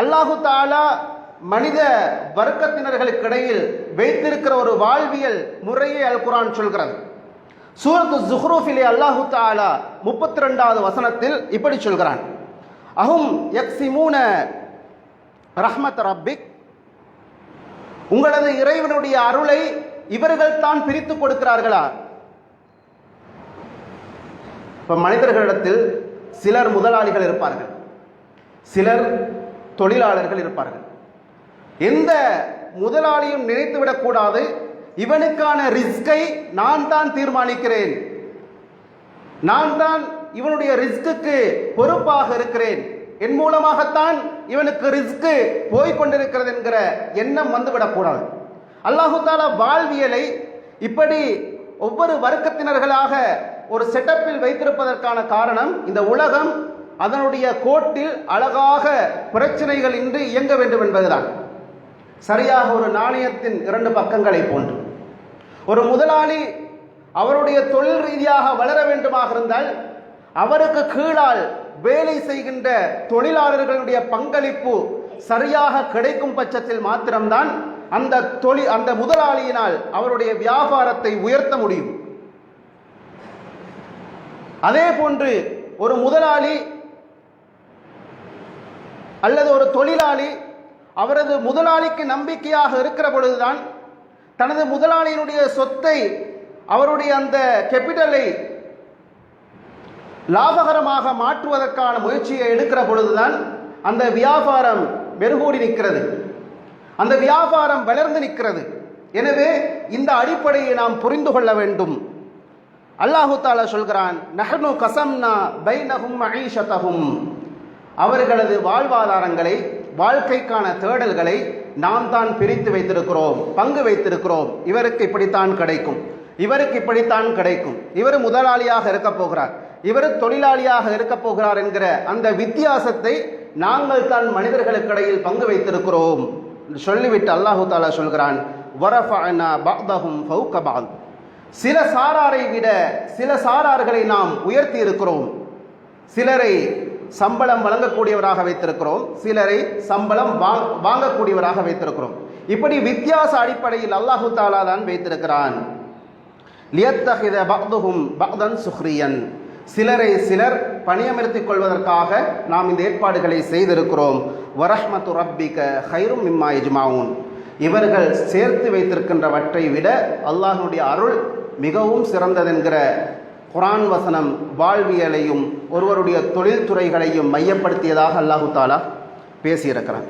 அல்லாஹு தாலா மனித வர்க்கத்தினர்களுக்கு இடையில் வைத்திருக்கிற ஒரு வாழ்வியல் முறையை அல் குரான் சொல்கிறது. சூரத்து ஜுஹ்ரூஃபிலே அல்லாஹு தாலா முப்பத்தி ரெண்டாவது வசனத்தில் இப்படி சொல்கிறான். அஹும் எக்ஸிமூன ரஹ்மத் ரப்பிக். உங்களது இறைவனுடைய அருளை இவர்கள் தான் பிரித்து கொடுக்கிறார்களா? இப்ப மனிதர்களிடத்தில் சிலர் முதலாளிகள் இருப்பார்கள். சிலர் தொழிலாளர்கள் இருப்பார்கள். எந்த முதலாளியும் நினைத்துவிடக்கூடாது இவனுக்கான ரிஸ்கை நான் தான் தீர்மானிக்கிறேன். நான் தான் இவனுடைய ரிஸ்க்கு பொறுப்பாக இருக்கிறேன். என் மூலமாகத்தான் இவனுக்கு ரிஸ்க்கு போய் கொண்டிருக்கிறது என்கிற எண்ணம் வந்துவிடக்கூடாது அல்லாஹு தாலா வாழ்வியலை இப்படி ஒவ்வொரு வர்க்கத்தினர்களாக ஒரு செட்டப்பில் வைத்திருப்பதற்கான காரணம் இந்த உலகம் அதனுடைய கோட்டில் அழகாக பிரச்சனைகள் இன்றி இயங்க வேண்டும் என்பதுதான். சரியாக ஒரு நாணயத்தின் இரண்டு பக்கங்களை போன்று. ஒரு முதலாளி அவருடைய தொழில் ரீதியாக வளர வேண்டுமாக இருந்தால் அவருக்கு கீழால் வேலை செய்கின்ற தொழிலாளர்களுடைய பங்களிப்பு சரியாக கிடைக்கும் பட்சத்தில் மாத்திரம்தான் அந்த தொழில் அந்த முதலாளியினால் அவருடைய வியாபாரத்தை உயர்த்த முடியும். அதே போன்று ஒரு முதலாளி அல்லது ஒரு தொழிலாளி அவரது முதலாளிக்கு நம்பிக்கையாக இருக்கிற பொழுதுதான் தனது முதலாளியினுடைய சொத்தை அவருடைய அந்த கேபிட்டலை லாபகரமாக மாற்றுவதற்கான முயற்சியை எடுக்கிற பொழுதுதான் அந்த வியாபாரம் மெருகூடி நிற்கிறது. அந்த வியாபாரம் வளர்ந்து நிற்கிறது. எனவே இந்த அடிப்படையை நாம் புரிந்து கொள்ள வேண்டும். அல்லாஹு தாலா சொல்கிறான் நஹனு கசம்னா பைனஹும் மஹீஷதஹும் அவர்களது வாழ்வாதாரங்களை வாழ்க்கைக்கான தேடல்களை நாம் தான் பிரித்து வைத்திருக்கிறோம் பங்கு வைத்திருக்கிறோம். இவருக்கு இப்படித்தான் கிடைக்கும். இவருக்கு இப்படித்தான் கிடைக்கும். இவர் முதலாளியாக இருக்க போகிறார். இவர் தொழிலாளியாக இருக்க போகிறார் என்கிற அந்த வித்தியாசத்தை நாங்கள் தான் மனிதர்களுக்கிடையில் பங்கு வைத்திருக்கிறோம். சொல்லிவிட்டு அல்லாஹு தாலா சொல்கிறான் சில சாராரை விட சில சாரார்களை நாம் உயர்த்தி இருக்கிறோம். சிலரை சம்பளம் வழங்கக்கூடியவராக வைத்திருக்கிறோம். சிலரை சம்பளம் வாங் வாங்கக்கூடியவராக வைத்திருக்கிறோம். இப்படி வித்தியாச அடிப்படையில் அல்லாஹு தாலா தான் வைத்திருக்கிறான். லியத்தஹித பக்துஹும் பக்தன் சுஹ்ரியன். சிலரை சிலர் பணியமர்த்திக் கொள்வதற்காக நாம் இந்த ஏற்பாடுகளை செய்திருக்கிறோம். வரஹ்மத்து ரப்பிக ஹைரும் இம்மா இஜ்மாவுன் இவர்கள் சேர்த்து வைத்திருக்கின்றவற்றை விட அல்லாஹனுடைய அருள் மிகவும் சிறந்ததென்கிற குரான் வசனம் வாழ்வியலையும் ஒருவருடைய தொழில்துறைகளையும் மையப்படுத்தியதாக அல்லாஹு தாலா பேசியிருக்கிறான்.